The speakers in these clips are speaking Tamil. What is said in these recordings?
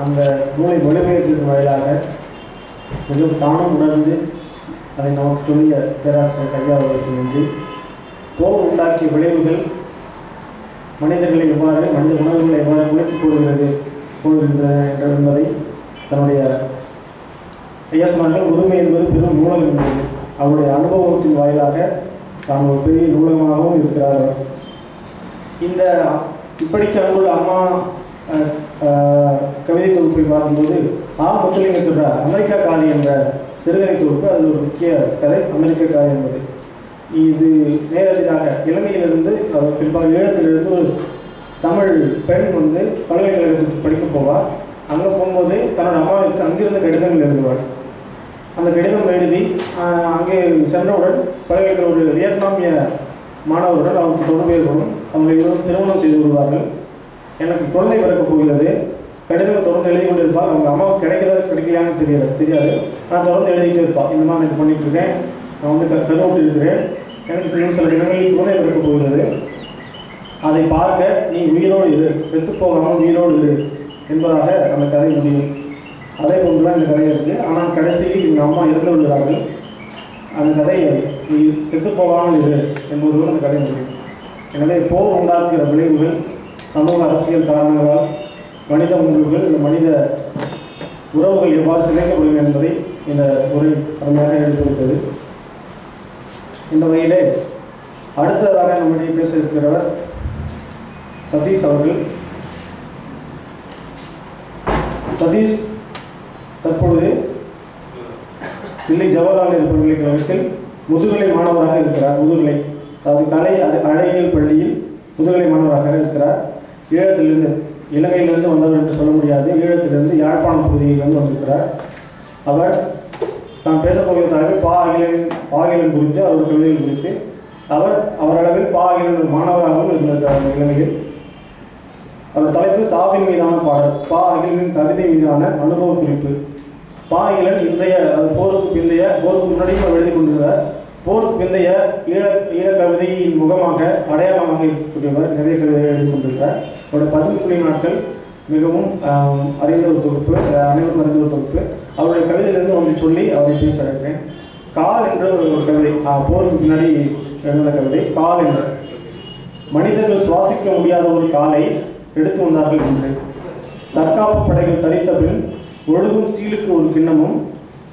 அந்த நூலை மொழிபெயர்த்ததன் வாயிலாக மிகவும் தானும் உணர்ந்து அதை நமக்கு சொல்லிய பேராசிரியர் ஐயா அவர்களுக்கு நன்றி. போர் உண்டாக்கிய விளைவுகள் மனிதர்களை எவ்வாறு மனித உணர்வுகளை எவ்வாறு குறைத்துக் கொள்கிறது கொள்கின்றன என்பதை தன்னுடைய ஐயா சொன்னார்கள் உரிமை என்பது பெரும் நூலகம் என்பது. அவருடைய அனுபவத்தின் வாயிலாக தான் ஒரு பெரிய நூலகமாகவும் இருக்கிறார் இந்த இப்படிக்கு அங்குள்ள அம்மா கவிதை தொகுப்பை பார்க்கும்போது ஆ முத்துலிங்க அமெரிக்கா காலி என்ற சிறுகதை தொகுப்பு அதில் ஒரு முக்கிய கதை அமெரிக்க காலி என்பது. இது நேரடியாக இலங்கையிலிருந்து குறிப்பாக ஈழத்திலிருந்து ஒரு தமிழ் பெண் வந்து பல்கலைக்கழகத்துக்கு படிக்க போவார் அங்கே போகும்போது தன்னோட அம்மாவுக்கு அங்கிருந்து கடிதங்கள் எழுதுவாள். அந்த கடிதம் எழுதி அங்கே சென்றவுடன் பல்கலைக்கழக ஒரு வியட்நாமிய மாணவருடன் அவருக்கு தொடர்பு ஏற்படும். அவங்க இருவரும் திருமணம் செய்து கொள்வார்கள். எனக்கு குழந்தை பிறக்க போகிறது. கடிதம் தொடர்ந்து எழுதி கொண்டு இருப்பாள் அவங்க அம்மாவுக்கு கிடைக்கிறதா கிடைக்கலையான்னு தெரியாது தெரியாது. நான் தொடர்ந்து எழுதிட்டு இருப்பாள் இந்த மாதிரி இது பண்ணிட்டு இருக்கேன். நான் வந்து கருவிட்டு இருக்கிறேன். எனக்கு சில சில தினங்களில் குழந்தை பிறக்க போகிறது. அதை பார்க்க நீ உயிரோடு இரு. செத்து போகாமல் உயிரோடு இரு என்பதாக அந்த கதை முடியும். அதே போன்று தான் இந்த கதை இருக்கு. ஆனால் கடைசியில் எங்கள் அம்மா இறந்து விடுகிறார்கள். அந்த கதையை நீ செத்து போகாமல் இரு என்பதோடு அந்த கதை முடியும். எனவே போர் உண்டாக்குகிற விளைவுகள் சமூக அரசியல் காரணங்களால் மனித உணர்வுகள் இந்த மனித உறவுகள் எவ்வாறு சிதைக்கப்படும் என்பதை இந்த உரை அருமையாக எடுத்துரைத்தது இந்த வகையிலே அடுத்ததாக நம்முடைய பேச இருக்கிறவர் சதீஷ் அவர்கள். சதீஷ் தற்பொழுது தில்லி ஜவஹர்லால் நேரு பல்கலைக்கழகத்தில் முதுகலை மாணவராக இருக்கிறார். முதுகலை அதாவது கலை அது அழகியல் பள்ளியில் முதுகலை மாணவராக இருக்கிறார். ஈழத்திலிருந்து இலங்கையிலிருந்து வந்தவர் என்று சொல்ல முடியாது. ஈழத்திலிருந்து யாழ்ப்பாணம் பகுதியிலிருந்து வந்திருக்கிறார். அவர் தான் பேசப்போகிற தலைவர் பா அகிலன் பா அகிலன் குறித்து அவர் கவிதைகள் குறித்து. அவர் அவரளவில் பா அகிலன் ஒரு மாணவராகவும் இருந்திருக்கிறார் இலங்கையில். அவர் தலைப்பு சாவின் மீதான பாடல் பா அகிலனின் கவிதை மீதான அனுபவ குறிப்பு. பா அகிலன் இன்றைய போருக்கு பிந்தைய போருக்கு முன்னாடியும் அவர் எழுதி கொண்டிருந்தார். போருக்கு பிந்தைய ஈழ ஈழ கவிதையின் முகமாக அடையாளமாக இருக்கக்கூடியவர் நிறைய கவிதைகள் எழுதி கொண்டிருக்கிறார். அவருடைய பதிமூணு நாட்கள் மிகவும் அறிந்த ஒரு தொகுப்பு அனைவரும் அறிந்த ஒரு தொகுப்பு. அவருடைய கவிதையிலிருந்து ஒன்று சொல்லி அவரை பேச அழைக்கிறேன் கால் என்ற ஒரு கவிதை போருக்கு பின்னாடி எழுந்த கவிதை. கால் என்ற. மனிதர்கள் சுவாசிக்க முடியாத ஒரு காலை எடுத்து வந்தார்கள் என்று. தற்காப்பு படைகள் தரித்த பின் ஒழுகும் சீலுக்கு ஒரு கிண்ணமும்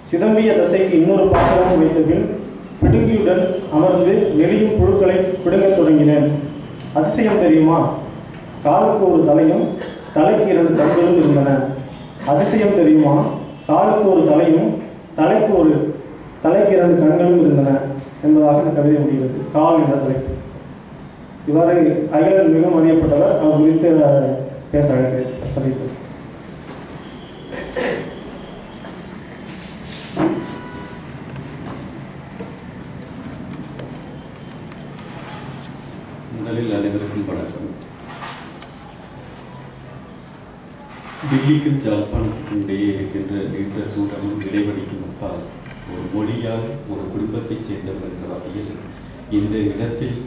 சிதம்பிய தசைக்கு இன்னொரு பாத்திரமும் வைத்த பின் பிடுங்கியுடன் அமர்ந்து நெளியும் புழுக்களை பிடுங்கத் தொடங்கினேன். அதிசயம் தெரியுமா? காலுக்கு ஒரு தலையும் தலைக்கு இரண்டு கண்களும் இருந்தன. அதிசயம் தெரியுமா? காலுக்கு ஒரு தலையும் தலைக்கு ஒரு தலைக்கு இரண்டு கண்களும் இருந்தன என்பதாக இந்த கவிதை முடிகிறது. கால் என்ற தலைப்பு இவ்வாறு அகிலன் மிகவும் அறியப்பட்டவர். அவர் குறித்து பேச அழைக்கிறேன் டில்லிக்கும் ஜலப்பானத்துக்கும் இடையே இருக்கின்ற நீண்ட தூரமும் இடைவெளிக்கும் அப்பால் ஒரு மொழியால் ஒரு குடும்பத்தைச் சேர்ந்தவர் என்ற வகையில் இந்த இடத்தில்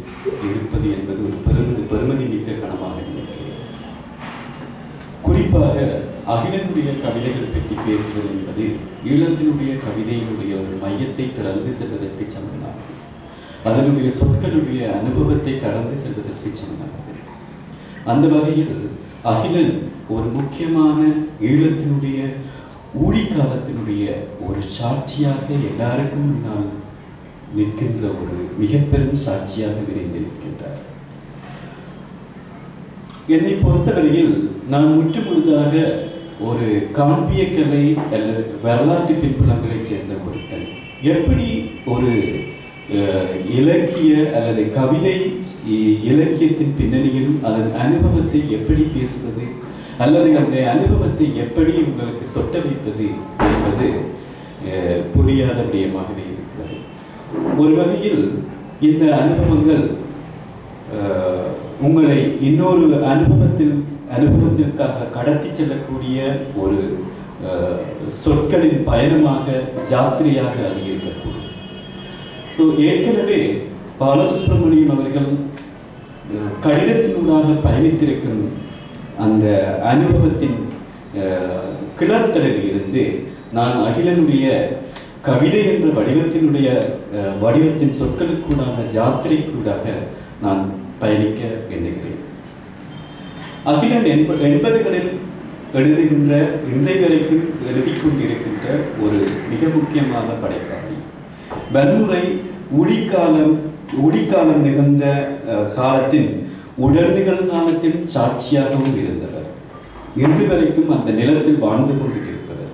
இருப்பது என்பது ஒரு பெரும் பெருமதி மிக்க கனமாக நினைக்கிறேன் குறிப்பாக அகிலனுடைய கவிதைகள் பற்றி பேசுவது என்பது ஈழத்தினுடைய கவிதையினுடைய ஒரு மையத்தை திறந்து செல்வதற்கு சமமாகும் அதனுடைய சொற்களுடைய அனுபவத்தை கடந்து செல்வதற்கு சமமானது. அந்த வகையில் அகிலன் ஒரு முக்கியமான ஈழத்தினுடைய ஊழிக்காலத்தினுடைய ஒரு சாட்சியாக எல்லாருக்கும் முன்னால் நிற்கின்ற ஒரு மிக பெரும் சாட்சியாக விரைந்து நிற்கின்றார். என்னை பொறுத்தவரையில் நான் முற்று முழுதாக ஒரு காண்பிய கலை அல்லது வரலாற்று பின்புலங்களைச் சேர்ந்த ஒருத்தன். எப்படி ஒரு அஹ், இலக்கிய அல்லது கவிதை இலக்கியத்தின் பின்னணியிலும் அதன் அனுபவத்தை எப்படி பேசுவது? அல்லது அந்த அனுபவத்தை எப்படி உங்களுக்கு தொட்ட வைப்பது என்பது அஹ், புரியாத விடயமாகவே இருக்கிறது. ஒரு வகையில் இந்த அனுபவங்கள் உங்களை இன்னொரு அனுபவத்தில் அனுபவத்திற்காக கடத்தி செல்லக்கூடிய ஒரு சொற்களின் பயணமாக ஜாத்திரையாக அது இருக்கக்கூடும். ஸோ ஏற்கனவே பாலசுப்ரமணியம் அவர்கள் கடிதத்தினூடாக பயணித்திருக்கும் அந்த அனுபவத்தின் கிளர்த்தலில் இருந்து நான் அகிலனுடைய கவிதை என்ற வடிவத்தினுடைய வடிவத்தின் சொற்களுக்கூடான யாத்திரைக்கூடாக நான் பயணிக்க எண்ணுகிறேன் அகிலன் என்ப எண்பதுகளில் எழுதுகின்ற இன்றை வரைக்கும் எழுதி கொண்டிருக்கின்ற ஒரு மிக முக்கியமான படைப்பாளி. வன்முறை உடிக்காலம் உடிக்காலம் நிகழ்ந்த காலத்தின் உடல் நிகழ்காலத்தின் சாட்சியாகவும் இருந்தவர். இன்று வரைக்கும் அந்த நிலத்தில் வாழ்ந்து கொண்டிருப்பவர்.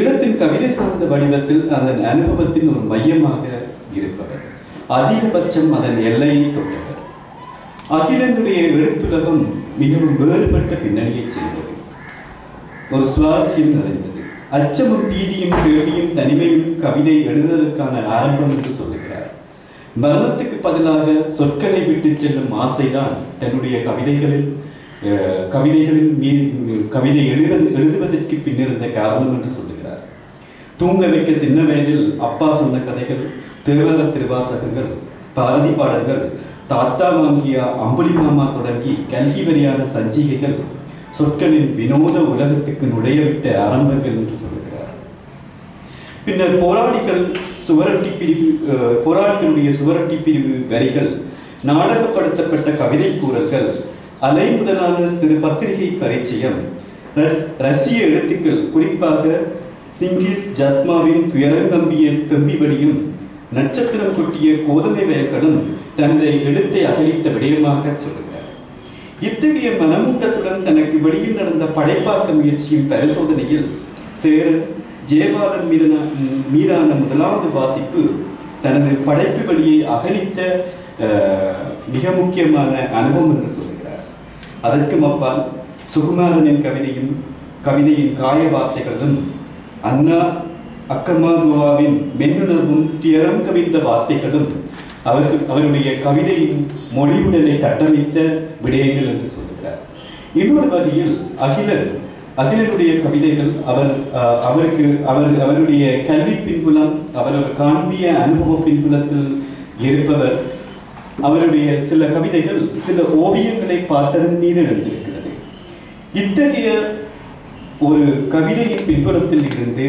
இடத்தின் கவிதை சார்ந்த வடிவத்தில் அதன் அனுபவத்தின் ஒரு மையமாக இருப்பவர். அதிகபட்சம் அதன் எல்லையை தொட்டவர். அகிலனுடைய எழுத்துலகம் மிகவும் வேறுபட்ட பின்னணியைச் சேர்ந்தது. ஒரு சுவாரஸ்யம் நிறைந்தது. அச்சமும் பீதியும் கேள்வியும் தனிமையும் கவிதை எழுதுவதற்கான ஆரம்பம் என்று சொல்லுங்கள் மரணத்துக்கு பதிலாக சொற்களை விட்டு செல்லும் ஆசைதான் தன்னுடைய கவிதைகளில் கவிதைகளில் கவிதைகளின் மீது கவிதை எழுத எழுதுவதற்கு பின்னிருந்த காரணம் என்று சொல்லுகிறார். தூங்க வைக்க சின்ன வயதில் அப்பா சொன்ன கதைகள் தேவர திருவாசகங்கள் பாரதி பாடல்கள் தாத்தா வாங்கிய அம்புலி மாமா தொடங்கி கல்கி வரியான சஞ்சிகைகள் சொற்களின் வினோத உலகத்துக்கு நுழையவிட்ட ஆரம்பங்கள் என்று சொல்லுகிறார். பின்னர் போராளிகள் சுவரட்டி பிரிவு போராளிகளுடைய சுவரட்டி பிரிவு வரிகள் நாடகப்படுத்தப்பட்ட கவிதை கூறல்கள் அலை முதலான சிறு பத்திரிகை பரிச்சயம் ரஷ்ய எழுத்துக்கள் குறிப்பாக சிங்கிஸ் ஜத்மாவின் துயரங்கம்பிய தெம்பிபடியும் நட்சத்திரம் கொட்டிய கோதுமை வயக்கனும் தனது எழுத்தை அகலித்த விடயமாக சொல்லுகிறார் இத்தகைய மனமூட்டத்துடன் தனக்கு வெளியில் நடந்த படைப்பாக்க முயற்சியின் பரிசோதனையில் சேரன் ஜெயபாலன் மீதான மீதான முதலாவது வாசிப்பு தனது படைப்பு வழியை அகலித்த மிக முக்கியமான அனுபவம் என்று சொல்கிறார். அதற்கும் அப்பால் சுகுமாரனின் கவிதையும் கவிதையின் காய வார்த்தைகளும் அண்ணா அக்கமாதுவாவின் மென்னுணர்வும் தியரம் கவிந்த வார்த்தைகளும் அவருக்கு அவருடைய கவிதையின் மொழியுடலை கட்டமைத்த விடயங்கள் என்று சொல்கிறார். இன்னொரு வகையில் அகிலன் அகிலனுடைய கவிதைகள் அவர் அவருக்கு அவர் அவருடைய கல்வி பின்புலம் அவர் காண்பிய அனுபவ பின்புலத்தில் இருப்பவர். அவருடைய சில கவிதைகள் சில ஓவியங்களை பார்த்ததன் மீது எழுந்திருக்கிறது. இத்தகைய ஒரு கவிதையின் பின்புலத்தில் இருந்து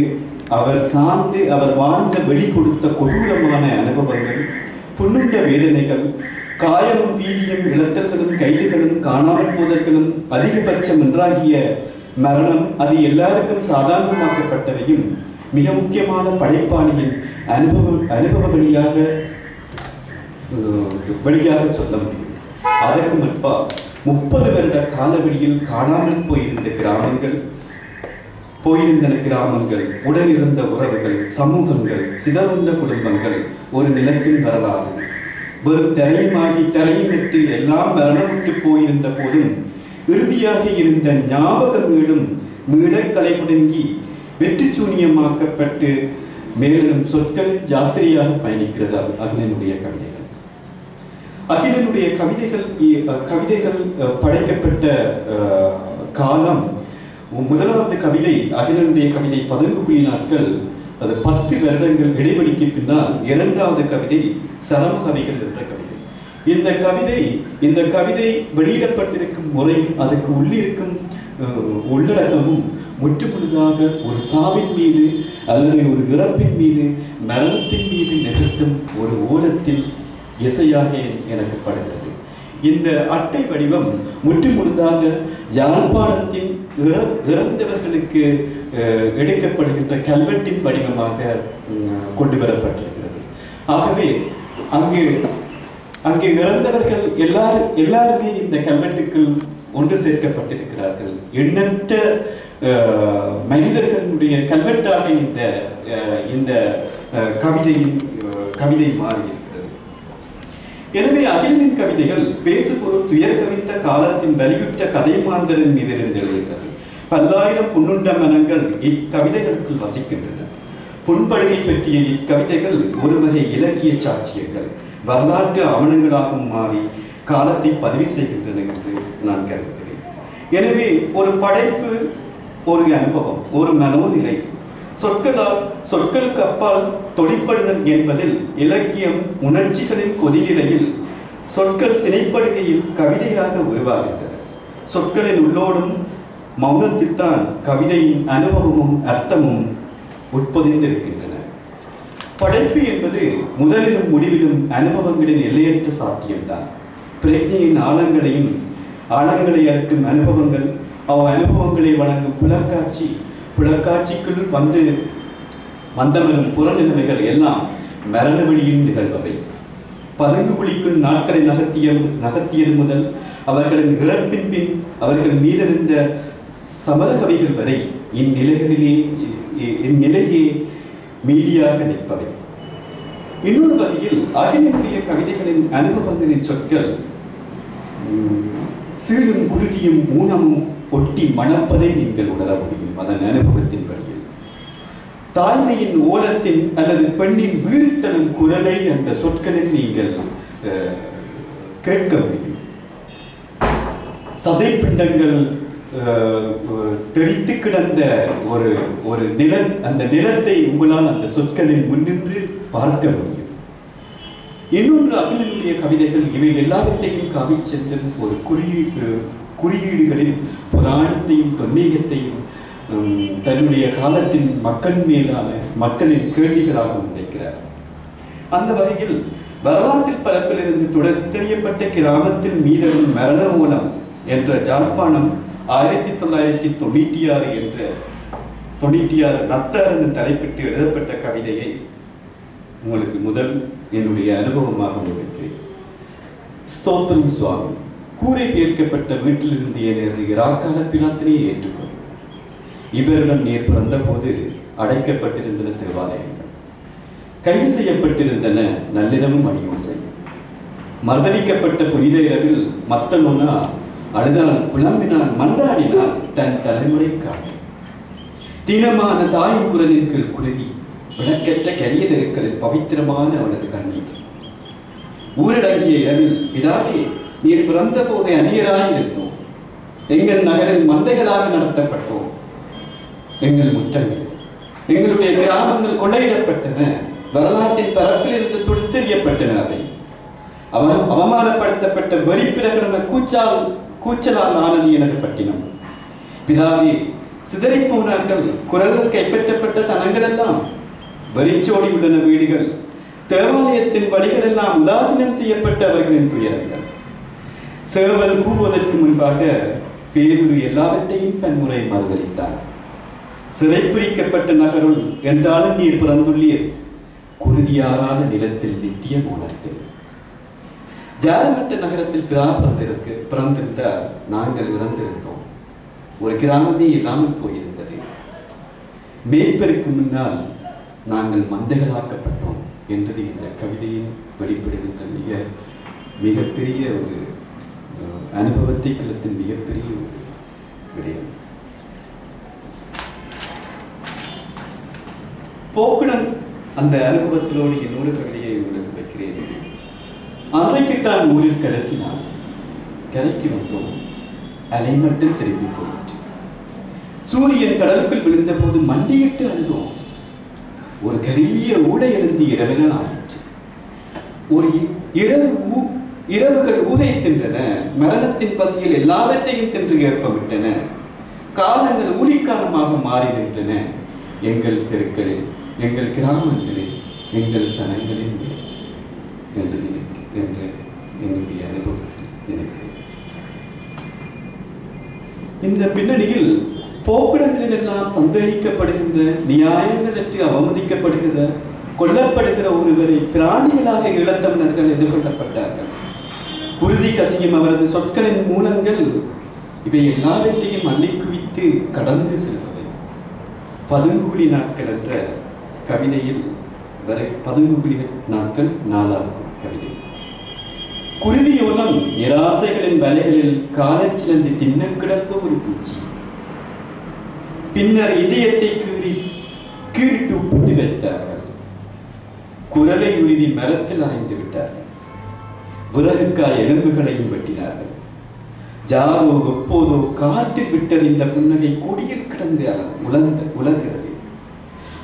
அவர் சார்ந்து அவர் வாழ்ந்த வெளி கொடுத்த கொடூரமான அனுபவங்கள் புண்ணுண்ட வேதனைகள் காயமும் பீதியும் இழத்தல்களும் கைதுகளும் காணாமல் போதல்களும் அதிகபட்சம் என்றாகிய மரணம் அது எல்லாருக்கும் சாதாரணமாக்கப்பட்டவையும் மிக முக்கியமான படைப்பாளியின் அனுபவ அனுபவ வழியாக வழியாக சொல்ல முடியும். அதற்கு முற்பா முப்பது வருட காலவெளியில் காணாமல் போயிருந்த கிராமங்கள் போயிருந்தன கிராமங்கள் உடனிருந்த உறவுகள் சமூகங்கள் சிதறுண்ட குடும்பங்கள் ஒரு நிலத்தின் வரலாறு. வெறும் தரையுமாகி தரையும் விட்டு எல்லாம் மரணமிட்டு போயிருந்த போதும் இறுதியாக இருந்த ஞாபக மீடும் மீளக் முடங்கி வெற்றி சூனியமாக்கப்பட்டு மேலும் சொற்கள் ஜாத்திரையாக பயணிக்கிறது அகிலனுடைய கவிதைகள். அகிலனுடைய கவிதைகள் கவிதைகள் அஹ், படைக்கப்பட்ட காலம். முதலாவது கவிதை அகிலனுடைய கவிதை பதினொன்று புள்ளி நாட்கள் அது பத்து வருடங்கள் இடைவெளிக்கு பின்னால் இரண்டாவது கவிதை சரம கவிகள் என்ற கவிதை. இந்த கவிதை இந்த கவிதை வெளியிடப்பட்டிருக்கும் முறையும் அதுக்கு உள்ளிருக்கும் உள்ளடக்கமும் முற்றுமுழுதாக ஒரு சாவின் மீது அல்லது ஒரு இறப்பின் மீது மரணத்தின் மீது நிகழ்த்தும் ஒரு ஓலத்தில் இசையாக எனக்கு படுகிறது. இந்த அட்டை வடிவம் முற்றுமுழுதாக யாழ்ப்பாணத்தின் இறந்தவர்களுக்கு எடுக்கப்படுகின்ற கல்வெட்டின் வடிவமாக கொண்டு வரப்பட்டிருக்கிறது. ஆகவே அங்கு அங்கே இறந்தவர்கள் எல்லாரும் எல்லாருமே இந்த கல்வெட்டுக்குள் ஒன்று சேர்க்கப்பட்டிருக்கிறார்கள். எண்ணற்ற அஹ், மனிதர்களுடைய கல்வெட்டாக இந்த அஹ், இந்த கவிதையின் கவிதை மாறியிருக்கிறது. எனவே அகிலனின் கவிதைகள் பேசுபொருள் துயர் கவித்த காலத்தின் வலியுற்ற கதை மாந்தரின் மீது இருந்து பல்லாயிரம் புண்ணுண்ட மனங்கள் இக்கவிதைகளுக்குள் வசிக்கின்றன. புண்படுகை பற்றிய இக்கவிதைகள் ஒருவகை இலக்கிய சாட்சியங்கள். வரலாற்று ஆவணங்களாகவும் மாறி காலத்தை பதிவு செய்கின்றன என்று நான் கருதுகிறேன். எனவே ஒரு படைப்பு ஒரு அனுபவம் ஒரு மனோநிலை சொற்களால் சொற்களுக்கு அப்பால் தொழிற்படுதல் என்பதில் இலக்கியம் உணர்ச்சிகளின் கொதிநிலையில் சொற்கள் சினைப்படுகையில் கவிதையாக உருவாகின்றன. சொற்களின் உள்ளோடும் மௌனத்தில்தான் கவிதையின் அனுபவமும் அர்த்தமும் உட்பொதிந்திருக்கின்றன. படைப்பு என்பது முதலிலும் முடிவிலும் அனுபவங்களின் எல்லையற்ற சாத்தியம்தான். பிரஜையின் ஆழங்களையும் ஆழங்களை அட்டும் அனுபவங்கள் அவ் அனுபவங்களை வழங்கும் புலக்காட்சி புலக்காட்சிக்குள் வந்து வந்தவனும் புறநிலைமைகள் எல்லாம் மரண வழியில் நிகழ்பவை. பதுங்கு குழிக்குள் நாட்களை நகர்த்திய நகர்த்தியது முதல் அவர்களின் இறப்பின் பின் அவர்கள் மீதெழுந்த சமரகவிகள் வரை இந்நிலைகளிலே இந்நிலையே மீதியாக நிற்பவை. இன்னொரு வகையில் அகிலினுடைய கவிதைகளின் அனுபவங்களின் சொற்கள் உம், சீழும் குருதியும் ஊனமும் ஒட்டி மணப்பதை நீங்கள் உணர முடியும். அதன் அனுபவத்தின் வழியில் தாய்மையின் ஓலத்தின் அல்லது பெண்ணின் வீரிட்டனும் குரலை அந்த சொற்களில் நீங்கள் கேட்க முடியும். சதை பிண்டங்கள் தெரித்து கிடந்த ஒரு ஒரு நில அந்த நிலத்தை உங்களால் அந்த சொற்களில் முன்னின்று பார்க்க முடியும். இன்னொன்று அகிலினுடைய கவிதைகள் இவை எல்லாவற்றையும் கவி செல்லும் ஒரு குறியீடு குறியீடுகளில் புராணத்தையும் தொன்மீகத்தையும் தன்னுடைய காலத்தின் மக்கள் மேலான மக்களின் கேள்விகளாக நினைக்கிறார் அந்த வகையில் வரலாற்றில் பரப்பிலிருந்து தொடர் தெரியப்பட்ட கிராமத்தில் மீதடும் மரண மூலம் என்ற ஜாழ்ப்பாணம் ஆயிரத்தி தொள்ளாயிரத்தி தொண்ணூற்றி ஆறு என்ற தொண்ணூற்றி ஆறு ரத்தார் என்று தலைப்பிட்டு எழுதப்பட்ட கவிதையை உங்களுக்கு முதல் என்னுடைய அனுபவமாக முடிக்கிறேன். ஸ்தோத்திரம் சுவாமி. கூரை ஏற்கப்பட்ட வீட்டிலிருந்து எனது இராக்கால பிரார்த்தனையை ஏற்றுக்கொள். இவரிடம் நீர் பிறந்தபோது அடைக்கப்பட்டிருந்தன தேவாலயங்கள். கைது செய்யப்பட்டிருந்தன நள்ளிரவும் அடியோசை. மறுதளிக்கப்பட்ட புனித இரவில் மத்தனோனா அழுதால் புலம்பினால் மன்றாடினால் தன் தலைமுறை காட்டும் தினமான தாயின் குரலின் குருதி விளக்கற்ற கரிய பவித்திரமான அவனது கண்ணீர். ஊரடங்கிய இரவில் பிதாவே நீர் பிறந்த போதே அந்நியராயிருந்தோம் எங்கள் நகரில் மந்தைகளாக நடத்தப்பட்டோம். எங்கள் முற்றங்கள் எங்களுடைய கிராமங்கள் கொள்ளையிடப்பட்டன. வரலாற்றின் பரப்பில் இருந்து துடித்தெறியப்பட்டன அவை. அவ அவமானப்படுத்தப்பட்ட வெறி பிரகடன கூச்சால் கூச்சலால் ஆனது எனது பட்டினம். பிதாவே சிதறிப் போனார்கள். குரல்கள் கைப்பற்றப்பட்ட சனங்கள் எல்லாம் வெறிச்சோடி உள்ளன வீடுகள். தேவாலயத்தின் வழிகள் எல்லாம் உதாசீனம் செய்யப்பட்ட அவர்களின் துயரங்கள் சேவல் கூறுவதற்கு முன்பாக பேதுரு எல்லாவற்றையும் பன்முறை மறுதளித்தார். சிறைப்பிடிக்கப்பட்ட நகருள் என்றாலும் நீர் பிறந்துள்ளீர். குருதியாராத நிலத்தில் நித்திய உணர்த்தேன் ஜாரமிட்ட நகரத்தில் பிறந்திருக்கு பிறந்திருந்த நாங்கள் இறந்திருந்தோம். ஒரு கிராமமே இல்லாமல் போயிருந்தது. மேய்ப்பருக்கு முன்னால் நாங்கள் மந்தைகளாக்கப்பட்டோம் என்பது இந்த கவிதையின் வெளிப்படுகின்ற மிக மிகப்பெரிய ஒரு அனுபவத்தை கிளத்தின் மிகப்பெரிய ஒரு விடயம். போக்குடன் அந்த அனுபவத்திலோடு இன்னொரு கவிதையை உங்களுக்கு வைக்கிறேன். அன்றைக்குத்தான் ஊரில் கடைசி நாள் கரைக்கு வந்தோம். அலை மட்டும் திரும்பி போயிற்று. சூரியன் கடலுக்குள் விழுந்தபோது மண்டியிட்டு அழுதோம். ஒரு கரிய ஊழை எழுந்து இரவென ஆயிற்று. ஒரு இரவு ஊ- இரவுகள் ஊரை தின்றன. மரணத்தின் பசியில் எல்லாவற்றையும் தின்று ஏற்பவிட்டன காலங்கள் ஊழிக்காலமாக மாறி நின்றன. எங்கள் தெருக்களில் எங்கள் கிராமங்களில் எங்கள் சனங்களின் என்று நினைக்கிறேன். என்று என்னுடைய அனுபவத்தில் எனக்கு. இந்த பின்னணியில் போக்கிடங்களில் எல்லாம் சந்தேகிக்கப்படுகின்ற நியாயங்களற்று அவமதிக்கப்படுகிற கொல்லப்படுகிற ஒருவரை பிராணிகளாக இளந்தமிழர்கள் எதிர்கொள்ளப்பட்டார்கள். குருதி கசியும் அவரது சொற்களின் மூலங்கள் இவை எல்லாவற்றையும் அள்ளி குவித்து கடந்து செல்பவை பதுங்குகுழி நாட்கள் என்ற கவிதையில் வரை பதுங்குகுழி நாட்கள் நாலாவது கவிதை குருதியோலம் நிராசைகளின் வலைகளில் காலச் சிலந்தி திண்ணம் கிடந்த ஒரு பூச்சி. பின்னர் இதயத்தை கீறி கீறிட்டு உப்பிட்டு வைத்தார்கள். குரலை உருவி மரத்தில் அணைந்து விட்டார்கள். விறகுக்காய் எலும்புகளையும் வெட்டினார்கள். ஜாரோ எப்போதோ காற்றில் விட்டறிந்த புன்னகை கொடியில் கிடந்து அல- உலர்ந்த உலர்கிறது.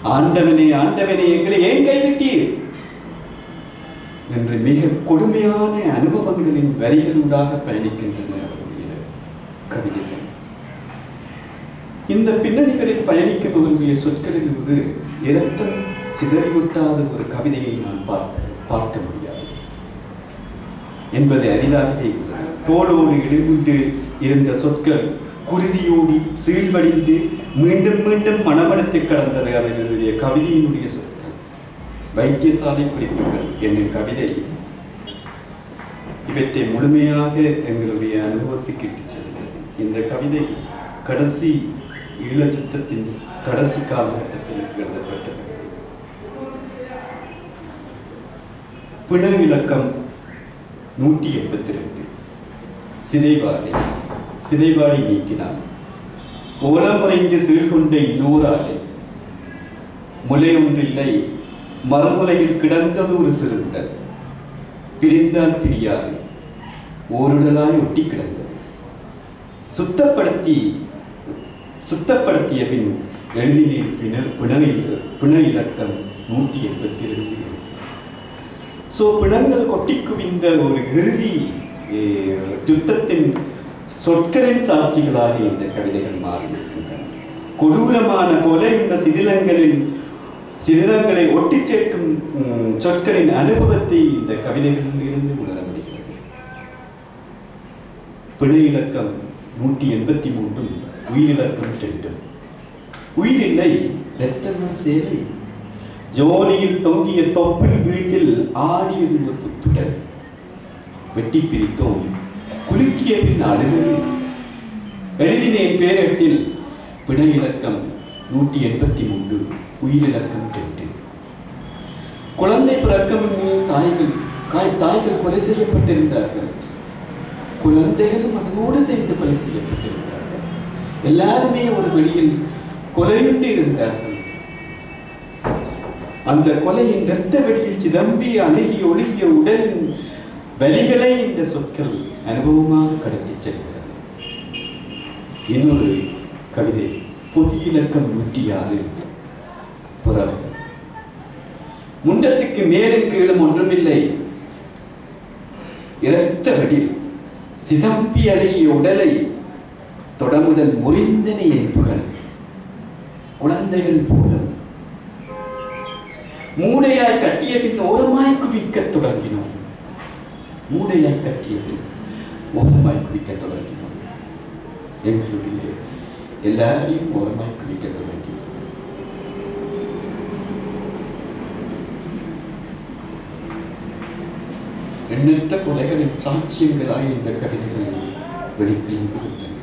ஆண்டவனே ஆண்டவனே எங்களை ஏன் கைவிட்டீர்? என்று மிக கொடுமையான அனுபவங்களின் வரிகளூடாக பயணிக்கின்றன அவருடைய கவிதைகள் இந்த பின்னணிகளில் பயணிக்கக்கூடிய ஒரு இரத்தம் சிதறிவிட்டாத ஒரு கவிதையை நான் பார்க்க பார்க்க முடியாது. என்பதை அரிதாகவே தோளோடு இடுமுண்டு இருந்த சொற்கள் குருதியோடி சீழ்வடிந்து மீண்டும் மீண்டும் மனமடுத்து கடந்தது அவர்களுடைய கவிதையினுடைய சொற்கள் வைத்தியசாலை குறிப்புகள் என்னும் கவிதை இவற்றை முழுமையாக எங்களுடைய அனுபவத்துக்கு இட்டுச் செல்கிறது. இந்த கவிதை கடைசி ஈழச்சுத்தத்தின் கடைசி காலகட்டத்தில் எழுதப்பட்டது. பிண இலக்கம் நூற்றி எண்பத்தி ரெண்டு சிதைவாடை சிதைவாடை நீக்கினான். ஓலமுறைந்து சீர்கொண்ட இன்னோராடை முலை ஒன்றில்லை மறுமுலையில் கிடந்தது ஒரு சிறுண்டல் பிரிந்தால் பிரியாது. ஓருடலாய் ஒட்டி கிடந்தது. சுத்தப்படுத்தி சுத்தப்படுத்திய பின் எழுதினேன் பிண பிணவில் பிண இலக்கம் நூற்றி எண்பத்தி ரெண்டு ஸோ பிணங்கள் கொட்டி குவிந்த ஒரு இறுதி யுத்தத்தின் சொற்களின் சாட்சிகளாக இந்த கவிதைகள் மாறியிருக்கின்றன. கொடூரமான கொலை இந்த சிதிலங்களின் சிதிலங்களை ஒட்டி சேர்க்கும் சொற்களின் அனுபவத்தை இந்த கவிதைகளில் இருந்து உணர முடிகிறது பிழை இலக்கம் நூற்றி எண்பத்தி மூன்றும் உயிரிழக்கம் சென்றும் உயிரில்லை இரத்தமும் சேலை. ஜோலியில் தொங்கிய தொப்பில் வீழ்கில் ஆடியது ஒரு புத்துடல் வெட்டி பிரித்தோம் குலுக்கிய பின் அழுதது எழுதினேன் பேரட்டில் பிணை இலக்கம் நூற்றி எண்பத்தி மூன்று. உயிரிழக்கம் ரெண்டு குழந்தை பிறக்கும் தாய்கள் காய் தாய்கள் கொலை செய்யப்பட்டிருந்தார்கள். குழந்தைகளும் அதனோடு சேர்ந்து கொலை செய்யப்பட்டிருந்தார்கள். எல்லாருமே ஒரு வெளியில் கொலையுண்டு இருந்தார்கள். அந்த கொலையின் இரத்த வெடியில் சிதம்பி அணுகி ஒழுகிய உடல் வலிகளை இந்த சொற்கள் அனுபவமாக கடத்திச் செல்கிறது இன்னொரு கவிதை பொது இலக்கம் நூற்றி ஆறு புறவை முண்டத்துக்கு மேலும் கீழும் ஒன்றுமில்லை. இரத்த வெடில் சிதம்பி அழகிய உடலை தொடமுதல் முறிந்தன என்புகள் குழந்தைகள் போல மூடையாய் கட்டிய பின் ஓரமாய் குவிக்கத் தொடங்கினோம். மூடையாய் கட்டிய பின் ஓரமாய் குவிக்கத் தொடங்கினோம். எங்களுடைய எல்லாரையும் ஓரமாய் குவிக்க தொடங்கினோம். எண்ணற்ற கொலைகளின் சாட்சியங்களாய் இந்த கவிதைகள் வெளிக்கிழிந்துவிட்டன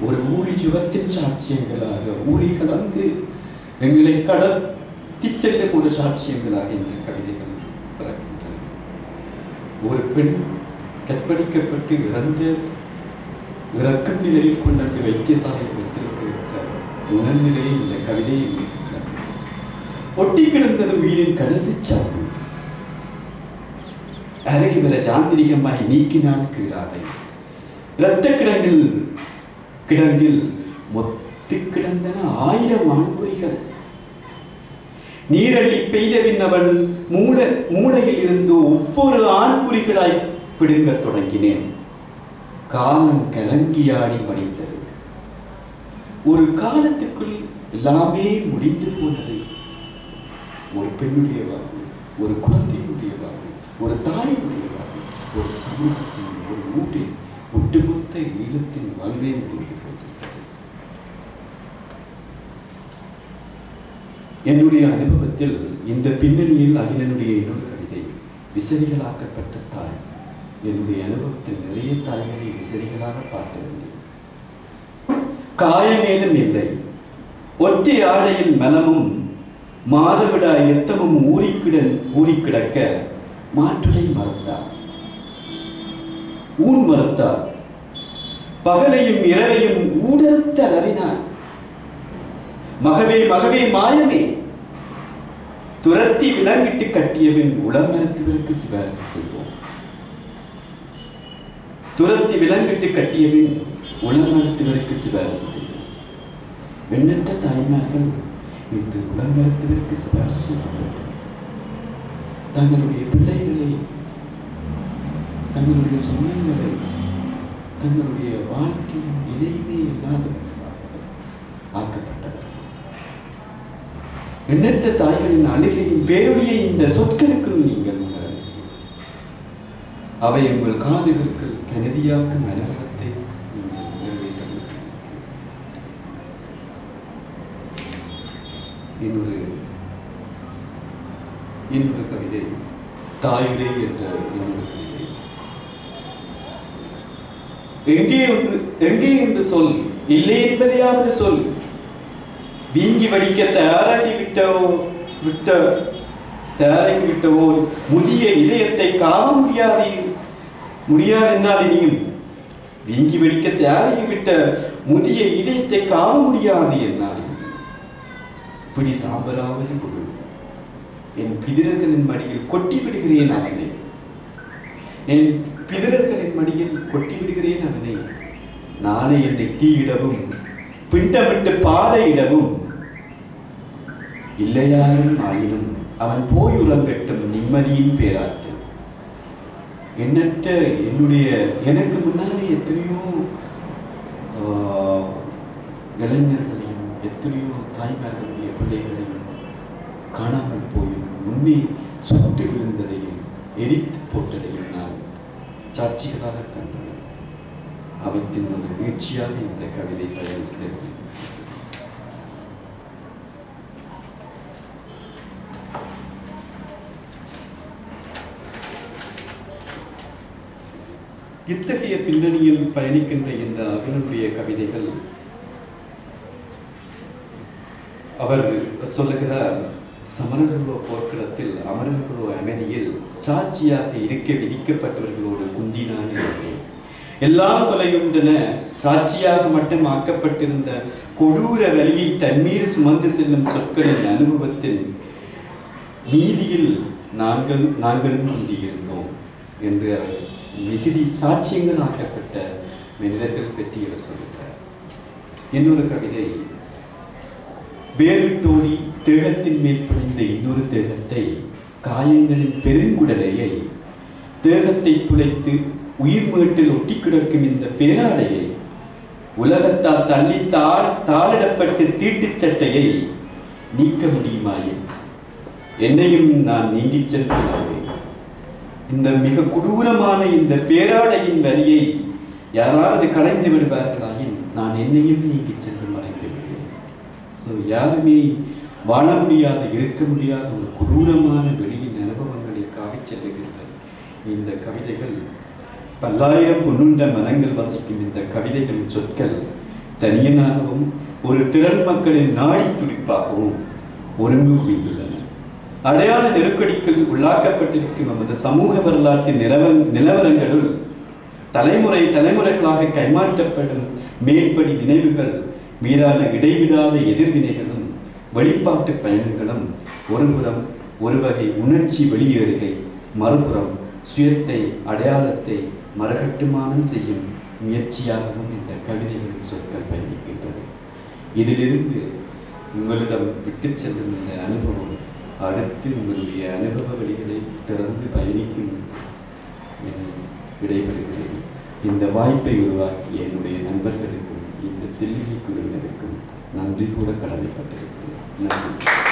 ஒரு ஊழி சுகத்தின் சாட்சியங்களாக ஊழி கலந்து எங்களை கடத்தி செல்லும் ஒரு சாட்சியங்களாக இந்த கவிதைகள் பிறக்கின்றன. ஒரு பெண் கற்பழிக்கப்பட்டு இறந்த இறக்கும் நிலையில் கொண்டு அந்த வைத்தியசாலையில் வைத்திருக்கின்ற உணர்நிலையை இந்த கவிதையை எங்களுக்கு கிடக்கிறது ஒட்டி கிடந்தது உயிரின் கடைசி சாவு அருகி வர ஜாந்திரிகமாய் நீக்கினான் கீழாதை. இரத்த கிடங்கில் கிடங்கில் மொத்து கிடந்தன ஆயிரம் ஆண்குறிகள். நீரள்ளி பெய்தவின் அவன் மூல மூளையில் இருந்து ஒவ்வொரு ஆண்குறிகளாய் பிடுங்க தொடங்கினேன். காலம் கலங்கியாடி மடிந்தது. ஒரு காலத்துக்குள் எல்லாமே முடிந்து போனது. ஒரு பெண்ணுடைய ஒரு குழந்தை ஒரு தாயினுடைய வாழ்வு ஒரு சமூகத்தின் ஒரு ஊட்டில் ஒட்டுமொத்த ஈழத்தின் வலிமை முடிந்து கொண்டிருக்கிறது என்னுடைய அனுபவத்தில் இந்த பின்னணியில் அகிலனுடைய இன்னொரு கவிதை விசரிகளாக்கப்பட்ட தாய். என்னுடைய அனுபவத்தில் நிறைய தாய்களை விசரிகளாக பார்த்திருந்தேன். காயமேதும் இல்லை. ஒற்றை ஆடையில் மனமும் மாதவிடா எத்தமும் ஊறிக்கிட ஊறிக்கிடக்க மாற்றுரை மறுத்தார் ஊன் மறுத்தார் பகலையும் இரவையும் ஊடறுத்த அளவினார் மகவே மகவே மாயமே. துரத்தி விலங்கிட்டு கட்டியவன் உளம் மருத்துவருக்கு சிபாரிசு செய்வோம். துரத்தி விலங்கிட்டு கட்டியவன் உளம் மருத்துவருக்கு சிபாரிசு செய்வோம். எண்ணற்ற தாய்மார்கள் இன்று உளம் மருத்துவருக்கு சிபாரிசு செய்யப்பட்டனர் தங்களுடைய பிள்ளைகளை தங்களுடைய சொந்தங்களை தங்களுடைய வாழ்க்கையில் எதையுமே இல்லாதவர்களாக ஆக்கப்பட்டவர்கள். எண்ணற்ற தாய்களின் அழுகையின் பேருடைய இந்த சொற்களுக்குள் நீங்கள் உணரவில்லை அவை உங்கள் காதுகளுக்கு கனதியாக்கும் அனுபவத்தை நீங்கள் என்னுடைய இன்னொரு கவிதை தாயுரே என்ற கவிதை. எங்கே ஒன்று எங்கே என்று சொல் இல்லை என்பதையாவது சொல். வீங்கி வடிக்க தயாராகி விட்டவோ விட்ட தயாராகி விட்டவோ முதிய இதயத்தை காண முடியாது முடியாது என்னால் இனியும். வீங்கி வெடிக்க தயாராகி விட்ட முதிய இதயத்தை காண முடியாது என்னால் இப்படி சாம்பலாவது கொடு என் பிதிரர்களின் மடியில் கொட்டி விடுகிறேன் அவனை. என் பிதிரர்களின் மடியில் கொட்டி விடுகிறேன் அவனை. நாளை என்னை தீயிடவும் பிண்டமிட்டு பாதையிடவும் இல்லையாயும் ஆயினும் அவன் போய் உலங்கட்டும் நிம்மதியின் பேராற்று எண்ணற்ற என்னுடைய எனக்கு முன்னாலே எத்தனையோ ஆஹ், இளைஞர்களையும் எத்தனையோ தாய்மார்களுடைய பிள்ளைகளையும் காணாமல் போயும் முன்னே சுட்டு விழுந்ததையும் எரித்து போட்டதையும் நான் சாட்சிகளாக கண்டன. அவற்றின் ஒரு வீழ்ச்சியாக இந்த கவிதை பயணித்தது இத்தகைய பின்னணியில் பயணிக்கின்ற இந்த அகிலனுடைய கவிதைகள் அவர் சொல்லுகிறார் சமணர்களோ போர்க்களத்தில் அமரர்களோ அமைதியில் சாட்சியாக இருக்க விதிக்கப்பட்டவர்களோடு குந்தினான் இருக்கிறேன் எல்லாம் கொலையுண்டன சாட்சியாக மட்டும் ஆக்கப்பட்டிருந்த கொடூர வழியை தண்ணீர் சுமந்து செல்லும் சொற்களின் அனுபவத்தில் நீதியில் நாங்கள் நாங்களும் குந்தியிருந்தோம் என்று அவர் மிகுதி சாட்சியங்கள் ஆக்கப்பட்ட மனிதர்கள் பற்றி அவர் சொல்கிறார். இன்னொரு கவிதை வேறிட்டோடி தேகத்தின் மேல் பணிந்த இன்னொரு தேகத்தை காயங்களின் பெருங்குடலையை தேகத்தை துளைத்து உயிர் மீட்டில் ஒட்டி கிடக்கும் இந்த பேராடையை உலகத்தால் தள்ளி தாழ் தாளிடப்பட்டு தீட்டுச் சட்டையை நீக்க முடியுமாயின் என்னையும் நான் நீங்கிச் சென்றுள்ளேன் இந்த மிக கொடூரமான இந்த பேராடையின் வரியை யாராவது கலைந்து விடுவார்களாயின் நான் என்னையும் நீங்கிச் சென்று மறைந்து விடுவேன் ஸோ யாருமே வாழ முடியாத இருக்க முடியாத ஒரு கொடூரமான வெளியின் அனுபவங்களை காவிச் செல்லுகின்ற இந்த கவிதைகள் பல்லாயிரம் பொன்னுண்ட மனங்கள் வசிக்கும் இந்த கவிதைகளின் சொற்கள் தனியனாகவும் ஒரு திறன் மக்களின் நாடி துடிப்பாகவும் ஒருங்கு குவிந்துள்ளன. அடையாள நெருக்கடிக்குள் உள்ளாக்கப்பட்டிருக்கும் நமது சமூக வரலாற்றின் நிலவ நிலவரங்களுள் தலைமுறை தலைமுறைகளாக கைமாற்றப்படும் மேல்படி நினைவுகள் மீதான இடைவிடாத எதிர்வினைகளும் வெளிப்பாட்டு பயணங்களும் ஒருபுறம் ஒரு வகை உணர்ச்சி வெளியேறுகை மறுபுறம் சுயத்தை அடையாளத்தை மரகட்டுமானம் செய்யும் முயற்சியாகவும் இந்த கவிதைகளின் சொற்கள் பயணிக்கின்றது. இதிலிருந்து உங்களிடம் விட்டுச் செல்லும் இந்த அனுபவம் அடுத்து உங்களுடைய அனுபவ வழிகளை திறந்து பயணிக்கும் விடைபெறுகிறேன். இந்த வாய்ப்பை உருவாக்கிய என்னுடைய நண்பர்களுக்கும் இந்த தில்லியை குழுவினருக்கும் நன்றி கூட கடமைப்பட்டிருக்கிறேன். நன்றி